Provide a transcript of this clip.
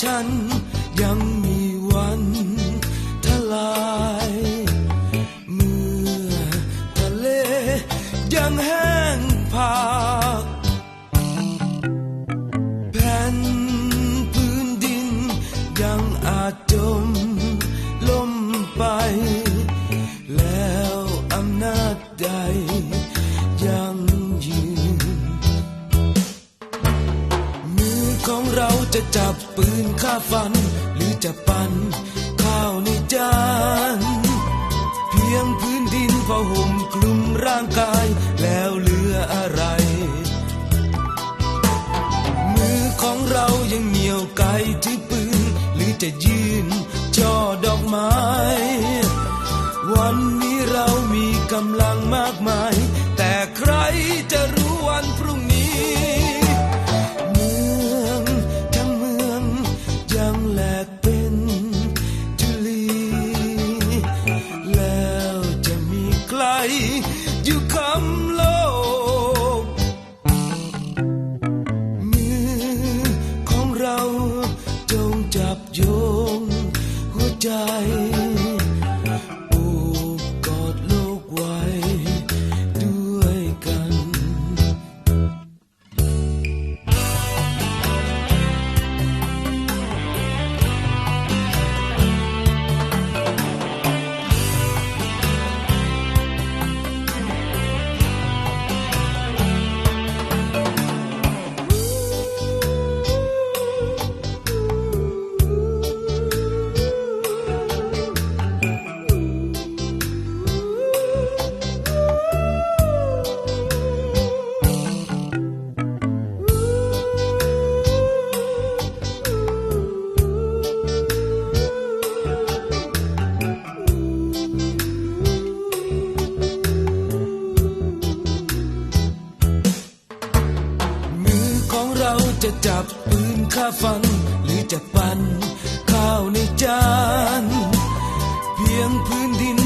ฉันยังมีวันทลาย เมื่อทะเลยังแห้งผากแผ่นพื้นดินยังอาจจมล่มไป เราจะจับปืนฆ่าฟัน หรือจะปั่นข้าวในจานเพียงพื้นดินพอห่มคลุมร่างกาย แล้วเหลืออะไร มือของเรายังเหนียวไกลถือปืน หรือจะยืนช่อดอกไม้วันนี้เรามีกำลังมากมาย แต่ใครจะร หั จะจับปืนฆ่าฟัน หรือจะปั่นข้าวในจาน เพียงพื้นดิน